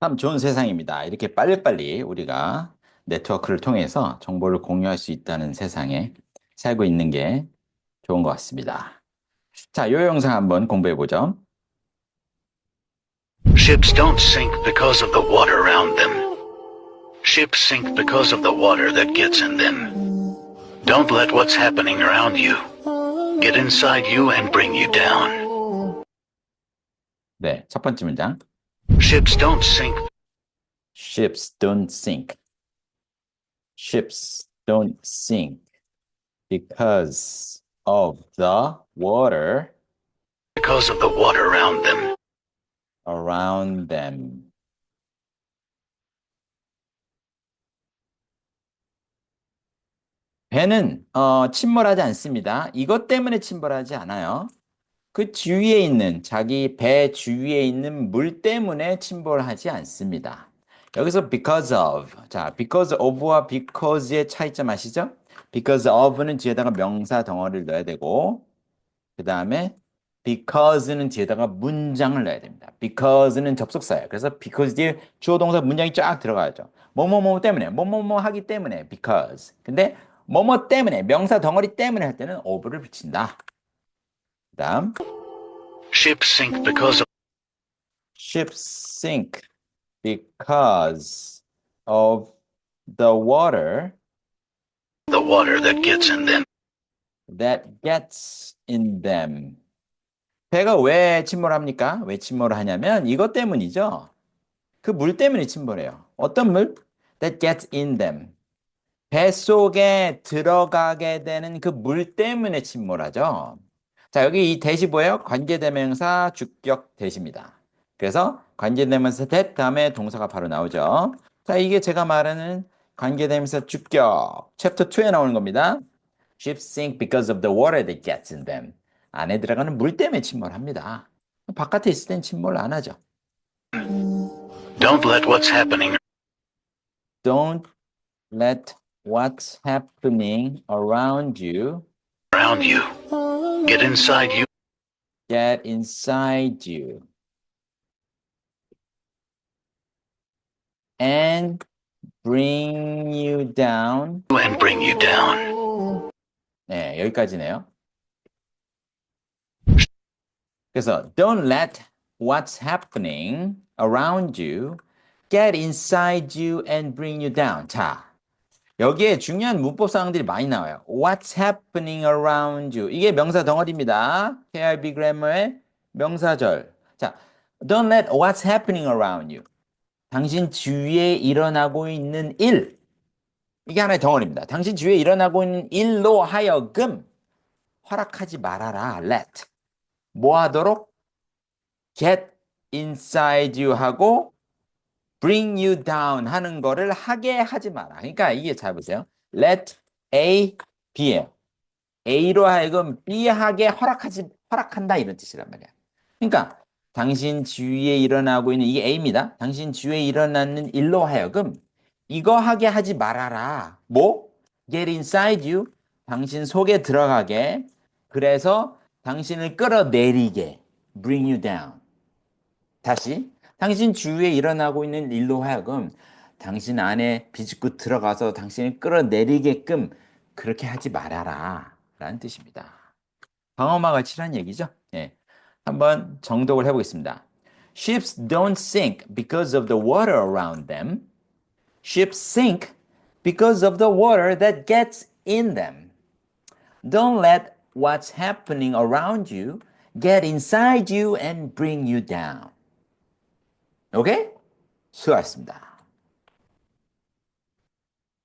참 좋은 세상입니다. 이렇게 빨리빨리 우리가 네트워크를 통해서 정보를 공유할 수 있다는 세상에 살고 있는 게 좋은 것 같습니다. 자, 이 영상 한번 공부해 보죠. Ships don't sink because of the water around them. Ships sink because of the water that gets in them. Don't let what's happening around you get inside you and bring you down. 네, 첫 번째 문장. Ships don't sink Ships don't sink. Ships don't sink because of the water because of the water around them. around them. 배는 어, 침몰하지 않습니다. 이것 때문에 침몰하지 않아요. 그 주위에 있는 자기 배 주위에 있는 물 때문에 침몰하지 않습니다. 여기서 because of 자 because of와 because의 차이점 아시죠? because of는 뒤에다가 명사 덩어리를 넣어야 되고 그 다음에 because는 뒤에다가 문장을 넣어야 됩니다. because는 접속사예요. 그래서 because 뒤에 주어 동사 문장이 쫙 들어가야죠. 뭐뭐뭐 때문에 뭐뭐뭐 하기 때문에 because. 근데 뭐뭐 때문에 명사 덩어리 때문에 할 때는 of를 붙인다. 그다음 Ships sink because of ships sink because of the water the water that gets in them. that gets in them. 배가 왜 침몰합니까? 왜 침몰을 하냐면 이것 때문이죠. 그 물 때문에 침몰해요. 어떤 물? That gets in them. 배 속에 들어가게 되는 그 물 때문에 침몰하죠. 자, 여기 이 대시 뭐예요? 관계대명사 주격 대시입니다. 그래서 관계대명사 that 다음에 동사가 바로 나오죠. 자, 이게 제가 말하는 관계대명사 주격 챕터 2에 나오는 겁니다. Ships sink because of the water that gets in them. 안에 들어가는 물 때문에 침몰합니다. 바깥에 있을 땐 침몰 안 하죠. Don't let what's happening Don't let what's happening around you around you get inside you get inside you and bring you down. and bring you down. 네, 여기까지네요. 그래서 don't let what's happening around you get inside you and bring you down. 자, 여기에 중요한 문법 사항들이 많이 나와요. What's happening around you? 이게 명사 덩어리입니다. KRB 그래머의 명사절. 자, don't let what's happening around you. 당신 주위에 일어나고 있는 일. 이게 하나의 덩어리입니다. 당신 주위에 일어나고 있는 일로 하여금 허락하지 말아라. let. 뭐 하도록? get inside you 하고 bring you down 하는 거를 하게 하지 마라. 그러니까 이게 잘 보세요. let A B예요. A로 하여금 B 하게 허락하지 허락한다 이런 뜻이란 말이야. 그러니까 당신 주위에 일어나고 있는 이게 A입니다. 당신 주위에 일어나는 일로 하여금 이거 하게 하지 말아라. 뭐? get inside you. 당신 속에 들어가게. 그래서 당신을 끌어내리게. bring you down. 다시 당신 주위에 일어나고 있는 일로 하여금 당신 안에 비집고 들어가서 당신을 끌어내리게끔 그렇게 하지 말아라 라는 뜻입니다. 방어막 을 치란 얘기죠. 예. 한번 정독을 해보겠습니다. Ships don't sink because of the water around them. Ships sink because of the water that gets in them. Don't let what's happening around you get inside you and bring you down. 오케이? 수고하셨습니다.